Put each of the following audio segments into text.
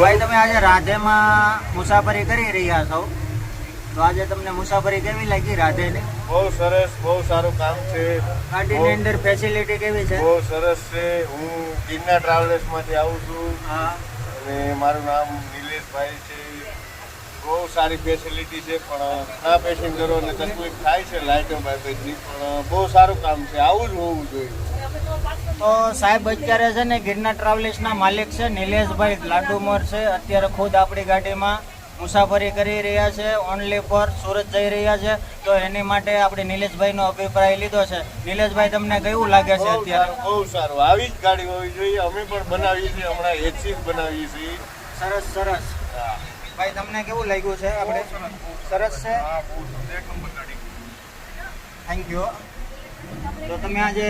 ભાઈ તમે આજે રાધેમાં મુસાફરી કરી રહ્યા છો. તો આજે તમને મુસાફરી કેવી લાગી રાધેની? બહુ સરસ બહુ સારું કામ છે. ગાડીની અંદર ફેસિલિટી કેવી છે? બહુ સરસ છે. હું ગિરનાર ટ્રાવેલર્સમાંથી આવું છું. હા. અને મારું નામ નિલેશભાઈ છે. બહુ સારી ફેસિલિટી છે પણ ઘણા પેસેન્જરોને તકલીફ થાય છે લાઇટો બાબતની પણ બહુ સારું કામ છે આવું જ હોવું જોઈએ. તો સાહેબ અત્યારે છે ને ગિરનાર ટ્રાવેલ્સના માલિક છે નિલેશભાઈ લાડુમર છે. અત્યારે ખુદ આપણી ગાડીમાં મુસાફરી કરી રહ્યા છે ઓનલી ફોર સુરત જઈ રહ્યા છે. તો એની માટે આપણે નિલેશભાઈનો અભિપ્રાય લીધો છે. નિલેશભાઈ તમને કેવું લાગે છે અત્યારે? બહુ સારું. આવી જ ગાડી હોવી જોઈએ. અમે પણ બનાવીએ છીએ હમણાં એસી બનાવીએ છીએ. સરસ સરસ. હા. ભાઈ તમને કેવું લાગ્યું છે? આપણે સરસ છે? થેન્ક યુ તો તમે આજે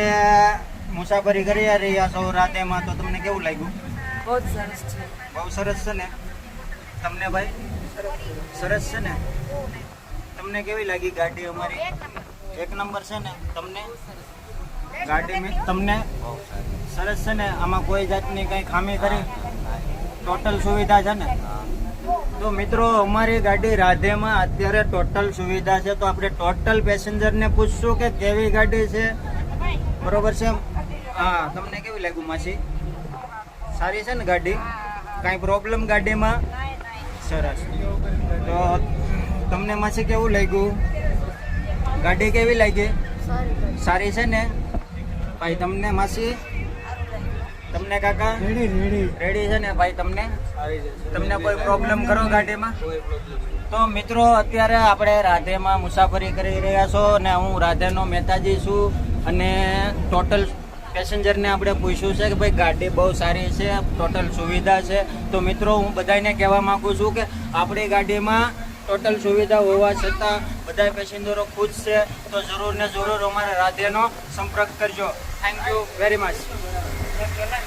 મુસાફરી કરી રહ્યા છો રાતેમાં તો તમને કેવું લાગ્યું? બહુ જ સરસ છે. બહુ સરસ છે ને? તમને ભાઈ? સરસ છે ને? તમને કેવી લાગી ગાડી અમારી? એક નંબર છે ને? તમને? ગાડી મેં તમને? સરસ છે ને? આમાં કોઈ જાતની કંઈ ખામી કરી ટોટલ સુવિધા છે ને? તો મિત્રો અમારી ગાડી રાધેમાં અત્યારે ટોટલ સુવિધા છે. તો આપણે ટોટલ પેસેન્જરને પૂછશું કે કેવી ગાડી છે? બરોબર છે? હા તમને કેવી લાગ્યું માસી? સારી છે ને ગાડી? કાંઈ પ્રોબ્લેમ ગાડીમાં? સરસ. તો તમને માસી કેવું લાગ્યું? ગાડી કેવી લાગી? સારી છે ને? ભાઈ તમને માસી? તમને કાકા? રેડી છે ને ભાઈ તમને? તમને કોઈ પ્રોબ્લેમ કરો ગાડીમાં? તો મિત્રો અત્યારે આપણે રાધેમાં મુસાફરી કરી રહ્યા છો અને હું રાધેનો મહેતાજી છું અને ટોટલ પેસેન્જરને આપણે પૂછ્યું છે કે ભાઈ ગાડી બહુ સારી છે ટોટલ સુવિધા છે. તો મિત્રો હું બધાને કહેવા માગું છું કે આપણી ગાડીમાં ટોટલ સુવિધા હોવા છતાં બધા પેસેન્જરો ખુશ છે. તો જરૂર ને જરૂર અમારા રાધેનો સંપર્ક કરજો. Thank you very much Gracias.